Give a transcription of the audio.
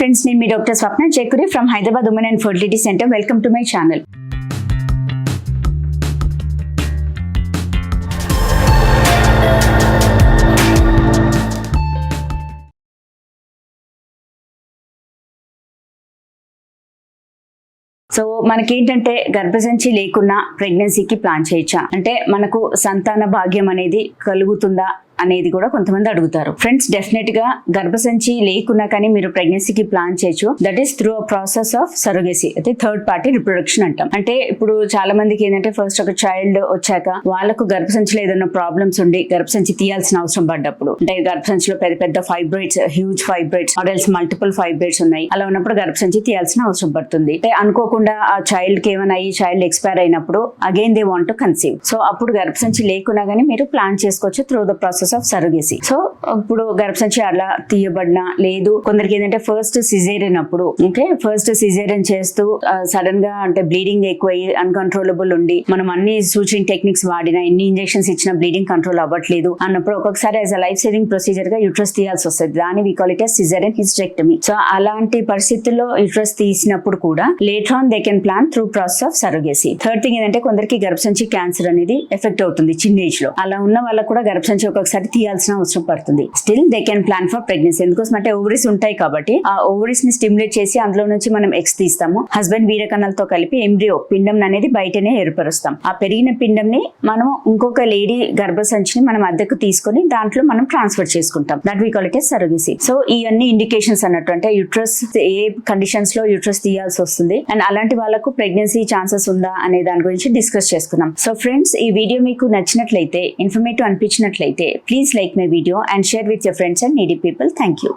Friends నేను మీ doctor Swapna Chekuri from Hyderabad women and fertility centre welcome to my channel so మనకేంటంటే గర్భసంచి లేకున్నా ప్రెగ్నెన్సీకి plan చేయొచ్చా? అంటే మనకు సంతాన భాగ్యం అనేది కలుగుతుందా? అనేది కూడా కొంతమంది అడుగుతారు. ఫ్రెండ్స్ డెఫినెట్గా గర్భసంచి లేకున్నా కానీ మీరు ప్రెగ్నెన్సీకి ప్లాన్ చేయొచ్చు. That is through a process of surrogacy అయితే థర్డ్ పార్టీ రిప్రొడక్షన్ అంటాం. అంటే ఇప్పుడు చాలా మందికి ఏంటంటే ఫస్ట్ ఒక చైల్డ్ వచ్చాక వాళ్ళకు గర్భసంచిలో ఏదైనా ప్రాబ్లమ్స్ ఉండి గర్భసంచి తీయాల్సిన అవసరం పడ్డప్పుడు అంటే గర్భసంచిలో పెద్ద పెద్ద ఫైబ్రైడ్స్ హ్యూజ్ ఫైబ్రైడ్స్ ఆర్డల్స్ మల్టిపుల్ ఫైబ్రైడ్స్ ఉన్నాయి. అలా ఉన్నప్పుడు గర్భసంచి తీయాల్సిన అవసరం పడుతుంది. అంటే అనుకోకుండా ఆ చైల్డ్కి ఏమైనా అయ్యి చైల్డ్ ఎక్స్పైర్ అయినప్పుడు again they want to conceive so అప్పుడు గర్భసంచి లేకున్నా కానీ మీరు ప్లాన్ చేసుకోవచ్చు through the process of surrogacy so ఇప్పుడు గర్భసంచి అలా తీయబడినా లేదు. కొందరికి ఏంటంటే ఫస్ట్ సిజేరియన్ అప్పుడు ఓకే ఫస్ట్ సిజేరియన్ చేస్తూ సడన్గా అంటే బ్లీడింగ్ ఎక్కువయ్యి అన్కంట్రోలబుల్ ఉండి మనం అన్ని సూచింగ్ టెక్నిక్స్ వాడినా ఎన్ని ఇంజెక్షన్స్ ఇచ్చినా బ్లీడింగ్ కంట్రోల్ అవ్వట్లేదు అన్నప్పుడు ఒక్కొక్కసారి యాజ్ అ లైఫ్ సేవింగ్ ప్రొసీజర్గా యూట్రస్ తీయాల్సి వస్తుంది. దాని we call it caesarean hysterectomy so అలాంటి పరిస్థితుల్లో యూట్రస్ తీసినప్పుడు కూడా later on they can plan through process of surrogacy third thing ఏంటంటే కొందరికి గర్భసంచి క్యాన్సర్ అనేది ఎఫెక్ట్ అవుతుంది చిన్న ఏజ్లో. అలా ఉన్న వాళ్ళకు కూడా గర్భసంచి ఒక్కొక్కసారి తీయాల్సిన అవసరం పడుతుంది. Still they can plan for pregnancy ఎందుకోసం అంటే ఓవరీస్ ఉంటాయి కాబట్టి ఆ ఓవరీస్ని స్టిమ్యులేట్ చేసి అందులో నుంచి మనం ఎక్స్ తీస్తాము. హస్బెండ్ వీరకణాలతో కలిపి ఎంబ్రియో పిండం అనేది బయటనే ఏర్పరుస్తాం. ఆ పెరిగిన పిండంని మనం ఇంకొక లేడీ గర్భసంచిని మనం అద్దెకు తీసుకొని దాంట్లో మనం ట్రాన్స్ఫర్ చేసుకుంటాం. That we call it so ఈ అన్ని ఇండికేషన్స్ అన్నట్టు అంటే యూట్రస్ ఏ కండిషన్స్లో యూట్రస్ తీయాల్సి వస్తుంది. అండ్ అలాంటి వాళ్ళకు ప్రెగ్నెన్సీ ఛాన్సెస్ ఉందా అనే దాని గురించి డిస్కస్ చేసుకున్నాం. సో ఫ్రెండ్స్ ఈ వీడియో మీకు నచ్చినట్లయితే ఇన్ఫర్మేటివ్ అనిపించినట్లయితే Please like my video and share with your friends and needy people. Thank you.